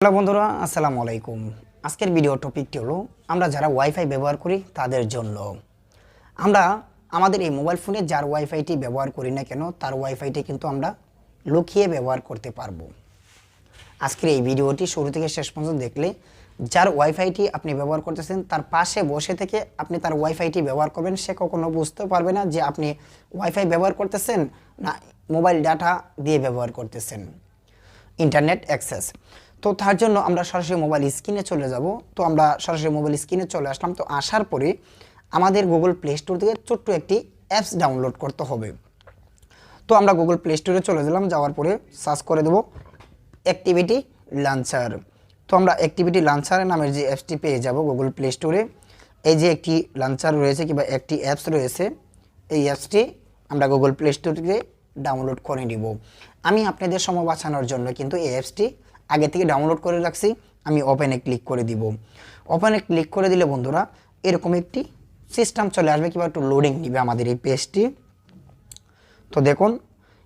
Hello বন্ধুরা, আসসালামু আলাইকুম। আজকের ভিডিও টপিকটি হলো, আমরা যারা ওয়াইফাই ব্যবহার করি, তাদের জন্য। আমরা আমাদের এই মোবাইল ফোনে যার ওয়াইফাইটি ব্যবহার করি না কেন, তার ওয়াইফাইটি কিন্তু আমরা লুকিয়ে ব্যবহার করতে পারব। আজকের এই ভিডিওটি শুরু থেকে শেষ পর্যন্ত দেখলে, যার ওয়াইফাইটি আপনি ব্যবহার করতেছেন, তার পাশে বসে থেকে আপনি তার ওয়াইফাইটি ব্যবহার করবেন, সে কখনো বুঝতে পারবে না যে আপনি ওয়াইফাই ব্যবহার করতেছেন না মোবাইল ডাটা দিয়ে ব্যবহার করতেছেন। ইন্টারনেট অ্যাক্সেস তো তার জন্য আমরা সরাসরি মোবাইল স্ক্রিনে চলে যাব। তো আমরা সরাসরি মোবাইল স্ক্রিনে চলে আসলাম। তো আসার পরে আমাদের গুগল প্লে স্টোর থেকে ছোট্ট একটি অ্যাপস ডাউনলোড করতে হবে। তো আমরা গুগল প্লে স্টোরে চলে গেলাম। যাওয়ার পরে সার্চ করে দেবো অ্যাক্টিভিটি লাঞ্চার তো আমরা অ্যাক্টিভিটি লাঞ্চার নামের যে অ্যাপসটি পেয়ে যাব গুগল প্লে স্টোরে এই যে একটি লাঞ্চার রয়েছে কিংবা একটি অ্যাপস রয়েছে, এই অ্যাপসটি আমরা গুগল প্লে স্টোর থেকে ডাউনলোড করে নিব। আমি আপনাদের সময় বাঁচানোর জন্য কিন্তু এই অ্যাপসটি আগে থেকে ডাউনলোড করে রাখছি, আমি ওপেনে ক্লিক করে দিব। ওপেনে ক্লিক করে দিলে বন্ধুরা, এরকম একটি সিস্টেম চলে আসবে, কিংবা একটু লোডিং নিবে আমাদের এই পেজটি তো দেখুন,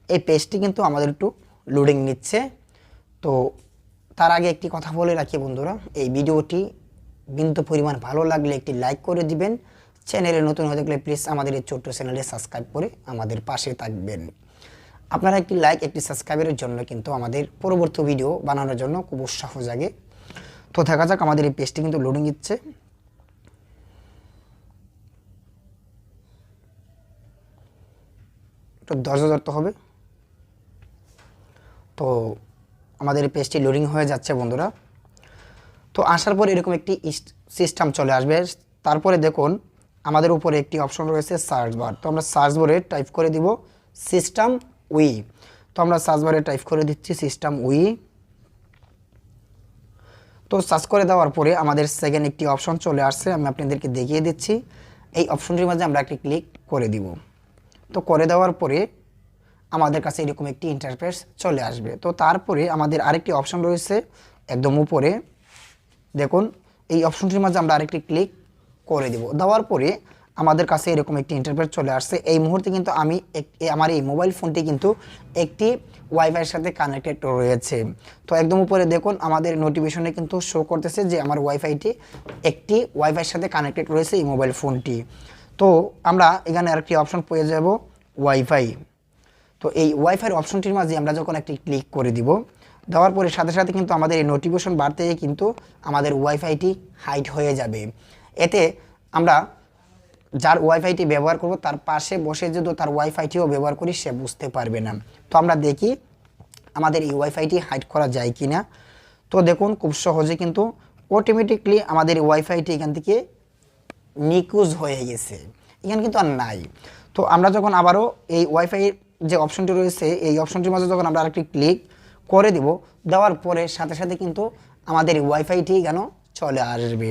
এই পেজটি কিন্তু আমাদের একটু লোডিং নিচ্ছে। তো তার আগে একটি কথা বলে রাখি বন্ধুরা, এই ভিডিওটি বিন্দু পরিমাণ ভালো লাগলে একটি লাইক করে দিবেন। চ্যানেলে নতুন হয়ে থাকলে প্লিজ আমাদের এই ছোট্ট চ্যানেলে সাবস্ক্রাইব করে আমাদের পাশে থাকবেন। আপনারা একটি লাইক একটি সাবস্ক্রাইবের জন্য কিন্তু আমাদের পরবর্তী ভিডিও বানানোর জন্য খুব উৎসাহ জাগে। তো দেখা যাক আমাদের এই পেজটি কিন্তু লোডিং দিচ্ছে। একটু ধৈর্য ধরতে হবে। তো আমাদের এই পেজটি লোডিং হয়ে যাচ্ছে বন্ধুরা। তো আসার পর এরকম একটি সিস্টেম চলে আসবে। তারপরে দেখুন, আমাদের উপরে একটি অপশন রয়েছে সার্চ বার তো আমরা সার্চ বারে টাইপ করে দিব সিস্টেম উই। তো আমরা সার্চ বারে টাইপ করে দিচ্ছি সিস্টেম উই। তো সার্চ করে দেওয়ার পরে আমাদের সেকেন্ড একটি অপশন চলে আসছে, আমি আপনাদেরকে দেখিয়ে দিচ্ছি। এই অপশনটির মাঝে আমরা একটি ক্লিক করে দিব। তো করে দেওয়ার পরে আমাদের কাছে এরকম একটি ইন্টারফেস চলে আসবে। তো তারপরে আমাদের আরেকটি অপশন রয়েছে একদম উপরে। দেখুন, এই অপশনটির মাঝে আমরা আরেকটি ক্লিক করে দেব। দেওয়ার পরে আমাদের কাছে এরকম একটি ইন্টারফেস চলে আসছে। এই মুহূর্তে কিন্তু আমি আমার এই মোবাইল ফোনটি কিন্তু একটি ওয়াইফাইয়ের সাথে কানেক্টেড রয়েছে। তো একদম উপরে দেখুন, আমাদের নোটিফিকেশনে কিন্তু শো করতেছে যে আমার ওয়াইফাইটি একটি ওয়াইফাইয়ের সাথে কানেক্টেড রয়েছে এই মোবাইল ফোনটি তো আমরা এখানে আরেকটি অপশন পেয়ে যাব ওয়াইফাই তো এই ওয়াইফাইয়ের অপশনটির মাঝে আমরা যখন একটি ক্লিক করে দিব, দেওয়ার পরে সাথে সাথে কিন্তু আমাদের এই নোটিফিকেশন বাড়তে কিন্তু আমাদের ওয়াইফাইটি হাইট হয়ে যাবে। এতে আমরা যার ওয়াইফাইটি ব্যবহার করব, তার পাশে বসে যদি তার ওয়াইফাইটিও ব্যবহার করি, সে বুঝতে পারবে না। তো আমরা দেখি আমাদের এই ওয়াইফাইটি হাইড করা যায় কি না তো দেখুন, খুব সহজে কিন্তু অটোমেটিকলি আমাদের ওয়াইফাইটি এখান থেকে নিকুজ হয়ে গেছে। এখানে কিন্তু আর নাই। তো আমরা যখন আবারও এই ওয়াইফাই যে অপশনটি রয়েছে, এই অপশনটির মাঝে যখন আমরা আরেকটি ক্লিক করে দিব, দেওয়ার পরে সাথে সাথে কিন্তু আমাদের ওয়াইফাইটি কেন চলে আসবে।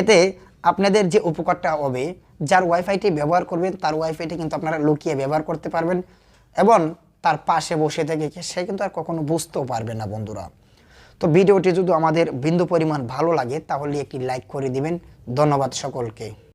এতে আপনাদের যে উপকারটা হবে, যার ওয়াইফাইটি ব্যবহার করবেন, তার ওয়াইফাইটি কিন্তু আপনারা লুকিয়ে ব্যবহার করতে পারবেন এবং তার পাশে বসে থেকে সে কিন্তু আর কখনো বুঝতেও পারবে না বন্ধুরা। তো ভিডিওটি যদি আমাদের বিন্দু পরিমাণ ভালো লাগে, তাহলে একটি লাইক করে দিবেন। ধন্যবাদ সকলকে।